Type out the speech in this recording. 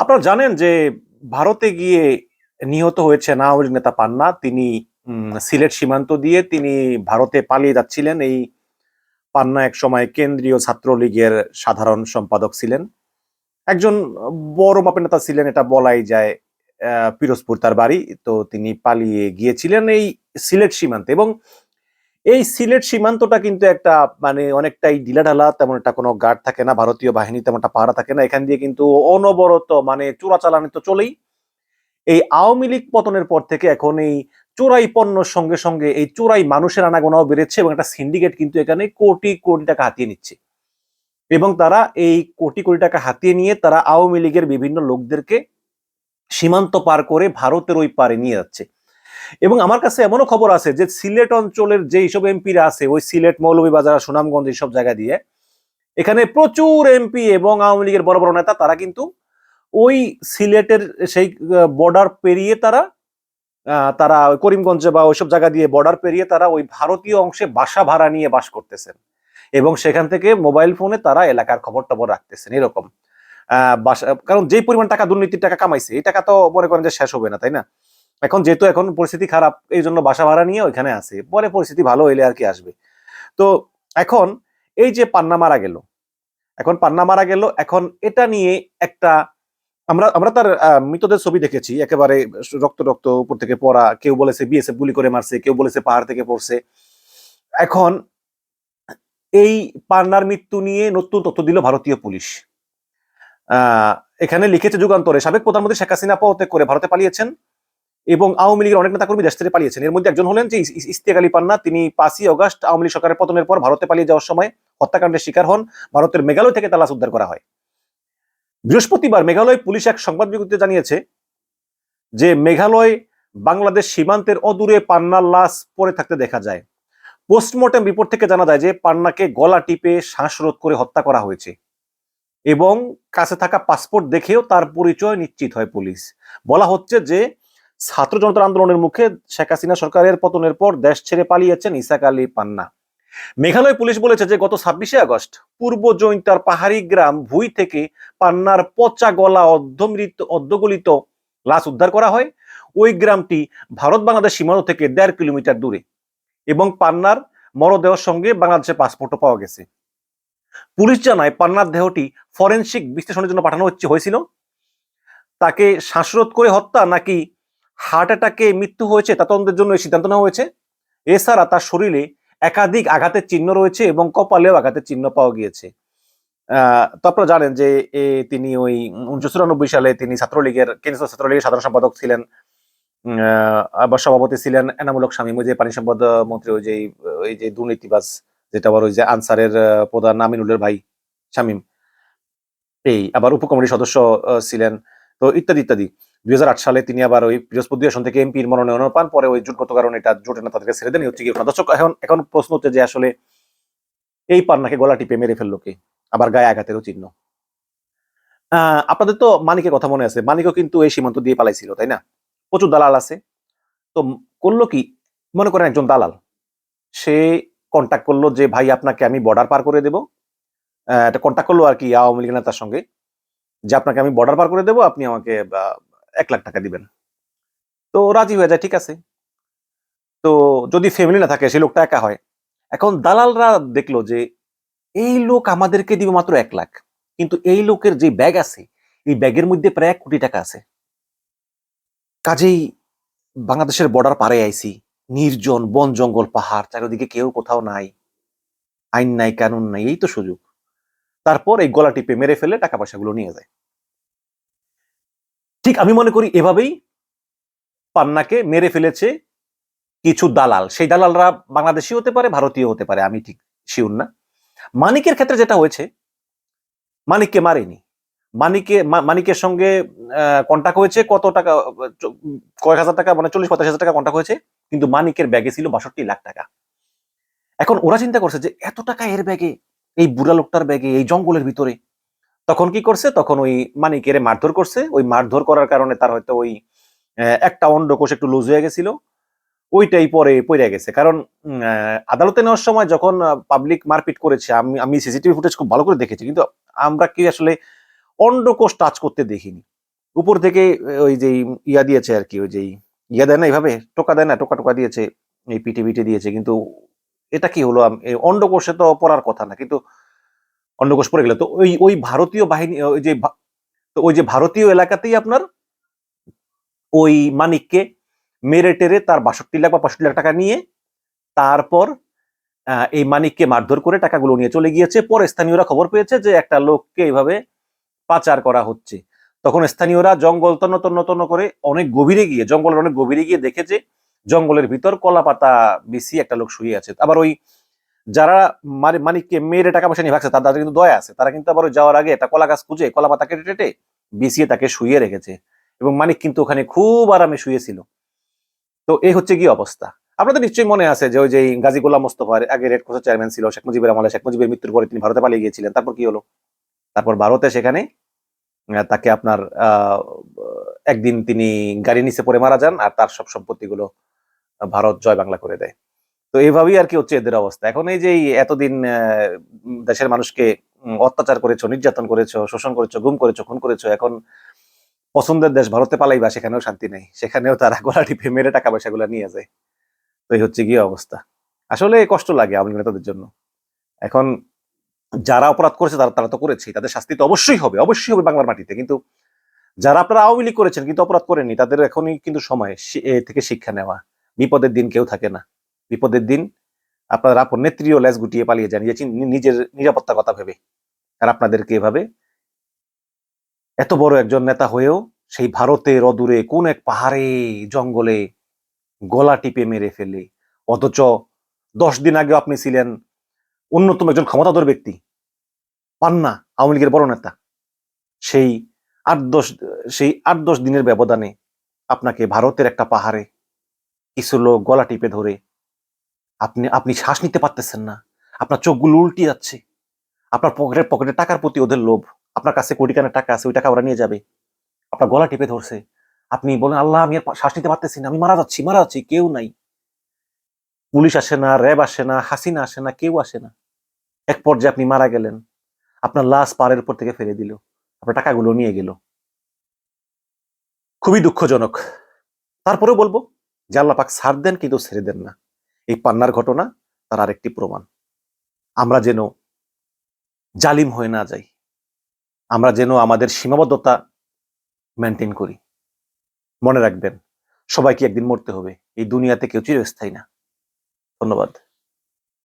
আপনারা জানেন যে ভারতে গিয়ে নিহত হয়েছেন আওয়ামী লীগ নেতা পান্না। তিনি সিলেট সীমান্ত দিয়ে তিনি ভারতে পালিয়ে যাচ্ছিলেন। এই পান্না এক সময় কেন্দ্রীয় ছাত্রলীগের সাধারণ সম্পাদক ছিলেন। একজন বড় মাপের নেতা ছিলেন, এটা বলাই যায় পিরোজপুর তার বাড়ি। তো তিনি পালিয়ে গিয়েছিলেন এই সিলেট সীমান্তে এবং এই সিলেট সীমান্তটা কিন্তু একটা মানে অনেকটাই ঢিলাঢালা, তেমন একটা কোনো গার্ড থাকে না, ভারতীয় বাহিনী তেমন একটা পাহারা থাকে না। এখান দিয়ে কিন্তু অনবরত মানে চোরাচালানি তো চলেই। এই আওয়ামী লীগ পতনের পর থেকে এখন এই চোরাই পণ্যর সঙ্গে সঙ্গে এই চোরাই মানুষের আনাগোনাও বেড়েছে এবং একটা সিন্ডিকেট কিন্তু এখানে কোটি কোটি টাকা হাতিয়ে নিচ্ছে। এবং তারা এই কোটি কোটি টাকা হাতিয়ে নিয়ে তারা আওয়ামী লীগের বিভিন্ন লোকদেরকে সীমান্ত পার করে ভারতের ওই পারে নিয়ে যাচ্ছে। এবং আমার কাছে এমনও খবর আছে যে সিলেট অঞ্চলের যে এইসব এমপিরা আছে ওই সিলেট মৌলভীবাজার সুনামগঞ্জ এইসব জায়গা দিয়ে এখানে প্রচুর এমপি এবং আওয়ামী লীগের বড় বড় নেতা তারা কিন্তু ওই সিলেটের সেই বর্ডার পেরিয়ে তারা তারা করিমগঞ্জে বা ওইসব জায়গা দিয়ে বর্ডার পেরিয়ে তারা ওই ভারতীয় অংশে বাসা ভাড়া নিয়ে বাস করতেছেন। এবং সেখান থেকে মোবাইল ফোনে তারা এলাকার খবর টবর রাখতেছেন এরকম। আহ, বাসা কারণ যেই পরিমাণ টাকা দুর্নীতির টাকা কামাইছে এই টাকা তো মনে করেন যে শেষ হবে না তাই না? এখন যেহেতু এখন পরিস্থিতি খারাপ, এই জন্য বাসা ভাড়া নিয়ে ওইখানে আছে। পরে পরিস্থিতি ভালো হইলে আর কি আসবে। তো এখন এই যে পান্না মারা গেল, এখন পান্না মারা গেল, এখন এটা নিয়ে একটা আমরা আমরা তার মৃতদের ছবি দেখেছি। একেবারে রক্ত রক্ত উপর থেকে পড়া, কেউ বলেছে বিএসএফ গুলি করে মারছে, কেউ বলেছে পাহাড় থেকে পড়ছে। এখন এই পান্নার মৃত্যু নিয়ে নতুন তথ্য দিল ভারতীয় পুলিশ। এখানে লিখেছে যুগান্তরে। সাবেক প্রধানমন্ত্রী শেখ হাসিনা পদত্যাগ করে ভারতে পালিয়েছেন। এবং আওয়ামী লীগের অনেক নেতাকর্মী দেশ থেকে পালিয়েছেন। এর মধ্যে একজন হলেন যে ইস- ইস- আলী পান্না। তিনি পাঁচই অগস্ট আওয়ামী লীগ সরকারের পতনের পর ভারতে পালিয়ে যাওয়ার সময় হত্যাকাণ্ডের শিকার হন। ভারতের মেঘালয় থেকে তালাশ উদ্ধার করা হয়। বৃহস্পতিবার মেঘালয় পুলিশ এক সংবাদ বিজ্ঞপ্তিতে জানিয়েছে যে মেঘালয় বাংলাদেশ সীমান্তের অদূরে পান্নার লাশ পড়ে থাকতে দেখা যায়। পোস্টমর্টেম রিপোর্ট থেকে জানা যায় যে পান্নাকে গলা টিপে শ্বাসরোধ করে হত্যা করা হয়েছে এবং কাছে থাকা পাসপোর্ট দেখেও তার পরিচয় নিশ্চিত হয় পুলিশ। বলা হচ্ছে যে ছাত্র জনতার আন্দোলনের মুখে শেখ হাসিনা সরকারের পতনের পর দেশ ছেড়ে পালিয়েছেন ইসাক আলী পান্না। মেঘালয় পুলিশ বলেছে যে গত ছাব্বিশে আগস্ট পূর্ব জৈন্তার পাহাড়ি গ্রাম ভুই থেকে পান্নার পচা গলা অর্ধমৃত অর্ধগলিত লাশ উদ্ধার করা হয়। ওই গ্রামটি ভারত বাংলাদেশ সীমান্ত থেকে দেড় কিলোমিটার দূরে এবং পান্নার মরদেহের সঙ্গে বাংলাদেশের পাসপোর্টও পাওয়া গেছে। পুলিশ জানায় পান্নার দেহটি ফরেনসিক বিশ্লেষণের জন্য পাঠানো হচ্ছে হয়েছিল। তাকে শ্বাসরোধ করে হত্যা নাকি হার্ট অ্যাটাকে মৃত্যু হয়েছে তা তদন্তের জন্য এই সিদ্ধান্ত নেওয়া হয়েছে। এছাড়া তার শরীরে একাধিক আঘাতের চিহ্ন রয়েছে এবং কপালেও আঘাতের চিহ্ন পাওয়া গিয়েছে। আহ, জানেন যে তিনি ওই উনিশশো চুরানব্বই সালে তিনি ছাত্রলীগের কেন্দ্রীয় ছাত্রলীগের সাধারণ সম্পাদক ছিলেন। আবার সভাপতি ছিলেন এনামূলক স্বামী ওই যে পানি সম্পদ মন্ত্রী ওই যে ওই যে দুর্নীতিবাজ যেটা আবার ওই যে আনসারের প্রধান আমিনুলের ভাই শামীম। এই আবার উপকমিটির সদস্য ছিলেন। তো ইত্যাদি ইত্যাদি। দুই হাজার আট সালে তিনি আবার ওই বৃহস্পতি আসন থেকে এমপির মনোনয়ন পান। পরে ওই জোটগত কারণে এটা জোটে না, তাদেরকে ছেড়ে দেন হচ্ছে কি দর্শক, এখন এখন প্রশ্ন হচ্ছে যে আসলে এই পান্নাকে গলা টিপে মেরে ফেলল কে? আবার গায়ে আঘাতেরও চিহ্ন। আপনাদের তো মানিকের কথা মনে আছে। মানিকও কিন্তু এই সীমান্ত দিয়ে পালাইছিল, তাই না? প্রচুর দালাল আছে। তো করল কি? মনে করেন একজন দালাল। সে কন্ট্যাক্ট করল যে, ভাই, আপনাকে আমি বর্ডার পার করে দেবো। একটা কন্ট্যাক্ট করল আর কি আওয়ামী লীগ নেতার সঙ্গে। যে, আপনাকে আমি বর্ডার পার করে দেবো, আপনি আমাকে এক লাখ টাকা দিবেন। তো রাজি হয়ে যায়, ঠিক আছে। তো যদি ফ্যামিলি না থাকে, সেই লোকটা একা হয়। এখন দালালরা দেখল যে, এই লোক আমাদেরকে দিবে মাত্র এক লাখ। কিন্তু এই লোকের যে ব্যাগ আছে, এই ব্যাগের মধ্যে প্রায় এক কোটি টাকা আছে। কাজেই বাংলাদেশের বর্ডার পারে আইছি। নির্জন, বন জঙ্গল, পাহাড়, চারিদিকে কেউ কোথাও নাই। আইন নাই, কানুন নাই, এই তো সুযোগ। তারপর এই গলা টিপে মেরে ফেলে টাকা পয়সাগুলো নিয়ে যায়। ঠিক আমি মনে করি এভাবেই পান্নাকে মেরে ফেলেছে কিছু দালাল। সেই দালালরা বাংলাদেশি হতে পারে, ভারতীয় হতে পারে, আমি ঠিক শিওর না। মানিকের ক্ষেত্রে যেটা হয়েছে, মানিককে মারেনি। মানিকে মানিকের সঙ্গে কন্টাক্ট হয়েছে, কত টাকা কয়েক হাজার টাকা মানে চল্লিশ পঞ্চাশ হাজার টাকা কন্টাক্ট হয়েছে, কিন্তু মানিকের ব্যাগে ছিল বাষট্টি লাখ টাকা। এখন ওরা চিন্তা করছে যে, এত টাকা এর ব্যাগে, এই বুড়া লোকটার ব্যাগে, এই জঙ্গলের ভিতরে তখন কি করছে? তখন ওই মানিকের মারধর করছে। ওই মারধর করার কারণে তার হয়তো ওই একটা অন্ডকোষ একটু লুজ হয়ে গেছিল। ওইটাই পরে পড়ে গেছে। কারণ আদালতে নেওয়ার সময় যখন পাবলিক মারপিট করেছে, আমি আমি সিসিটিভি ফুটেজ খুব ভালো করে দেখেছি। কিন্তু আমরা কি আসলে অন্ডকোষ টাচ করতে দেখিনি। উপর থেকে ওই যে ইয়া দিয়েছে আর কি, ওই যে ইয়া দেয় না এইভাবে টোকা দেয় না? টোকা টোকা দিয়েছে, এই পিঠে পিঠে দিয়েছে। কিন্তু এটা কি হলো? অন্ডকোষে তো পড়ার কথা না। কিন্তু অন্ডকোষ পড়ে গেল। তো ওই ওই ভারতীয় বাহিনী ওই যে তো ওই যে ভারতীয় এলাকাতেই আপনার ওই মানিককে মেরে টেরে তার বাষট্টি লাখ বা পঁয়ষট্টি লাখ টাকা নিয়ে তারপর এই মানিককে মারধর করে টাকাগুলো নিয়ে চলে গিয়েছে। পরে স্থানীয়রা খবর পেয়েছে যে একটা লোককে এইভাবে পাচার করা হচ্ছে। তখন স্থানীয়রা জঙ্গল তন্ন তন্ন তন্ন করে অনেক গভীরে গিয়ে, জঙ্গলের অনেক গভীরে গিয়ে দেখেছে জঙ্গলের ভিতর কলা পাতা বিছিয়ে একটা লোক শুয়ে আছে। আবার ওই যারা মারি- মানিককে মেরে টাকা পয়সা নিয়ে ভাগছে তাদের কিন্তু দয়া আছে। তারা কিন্তু আবার যাওয়ার আগে একটা কলা গাছ খুঁজে, কলা পাতা কেটে টেটে বিছিয়ে তাকে শুয়ে রেখেছে। এবং মানিক কিন্তু ওখানে খুব আরামে শুয়েছিল। তো এই হচ্ছে কি অবস্থা। আপনাদের নিশ্চয়ই মনে আছে যে ওই যে গাজী গোলাম মোস্তফার আগে রেড ক্রসের চেয়ারম্যান ছিল, শেখ মুজিবের আমলে, শেখ মুজিবের মৃত্যুর পরে তিনি ভারতে পালিয়ে গিয়েছিলেন। তারপর কি হলো? তারপর ভারতে সেখানে তাকে আপনার একদিন তিনি গাড়ি নিচে পড়ে মারা যান আর তার সব সম্পত্তিগুলো ভারত জয় বাংলা করে দেয়। তো এইভাবেই আর কি হচ্ছে এদের অবস্থা। এখন এই যে এতদিন দেশের মানুষকে অত্যাচার করেছ, নির্যাতন করেছ, শোষণ করেছ, গুম করেছ, খুন করেছ, এখন পছন্দের দেশ ভারতে পালাইবা, সেখানেও শান্তি নেই। সেখানেও তারা গলা টিপে মেরে টাকা পয়সাগুলো নিয়ে যায়। তো এই হচ্ছে গিয়ে অবস্থা। আসলে কষ্ট লাগে আওয়ামী নেতাদের জন্য। এখন যারা অপরাধ করেছে তারা তারা তো করেছে তাদের শাস্তি তো অবশ্যই হবে অবশ্যই হবে বাংলার মাটিতে। কিন্তু যারা আপনারা আওয়ামী লীগ করেছেন কিন্তু অপরাধ করেননি, তাদের এখনই কিন্তু সময় থেকে শিক্ষা নেওয়া। বিপদের দিন কেউ থাকে না। বিপদের দিন, আপনার আপন নেত্রীও লেজ গুটিয়ে পালিয়ে যান। নিজে নিজের নিরাপত্তার কথা ভেবে। আর আপনাদেরকে এভাবে এত বড় একজন নেতা হয়েও সেই ভারতের অদূরে কোন এক পাহাড়ে, জঙ্গলে গলা টিপে মেরে ফেলে। অথচ দশ দিন আগে আপনি ছিলেন অন্যতম একজন ক্ষমতাধর ব্যক্তি। পান্না আওয়ামী লীগের বড় নেতা। সেই আট দশ, সেই আট দশ দিনের ব্যবধানে আপনাকে ভারতের একটা পাহাড়ে কিছু লোক গলা টিপে ধরে আপনি আপনি শ্বাস নিতে পারতেছেন না। আপনার চোখগুলো উল্টি যাচ্ছে। আপনার পকেটে পকেটে টাকার প্রতি ওদের লোভ। আপনার কাছে কোটি কানের টাকা আছে, ওই টাকা ওরা নিয়ে যাবে। আপনার গলা টিপে ধরছে। আপনি বলেন, আল্লাহ, আমি আর শ্বাস নিতে পারতেছি না। আমি মারা যাচ্ছি মারা যাচ্ছি, কেউ নাই। পুলিশ আসে না, র্যাব আসে না, হাসিনা আসে না, কেউ আসে না। এক পর্যায়ে আপনি মারা গেলেন। আপনার লাশ পাড়ের উপর থেকে ফেলে দিল। আপনার টাকাগুলো নিয়ে গেল। খুবই দুঃখজনক। তারপরেও বলব যে আল্লাহ পাক সার দেন কিন্তু ছেড়ে দেন না। এই পান্নার ঘটনা তার আরেকটি প্রমাণ। আমরা যেন জালিম হয়ে না যাই। আমরা যেন আমাদের সীমাবদ্ধতা মেনটেন করি। মনে রাখবেন, সবাইকে একদিন মরতে হবে। এই দুনিয়াতে কেউ চিরস্থায়ী না। ধন্যবাদ।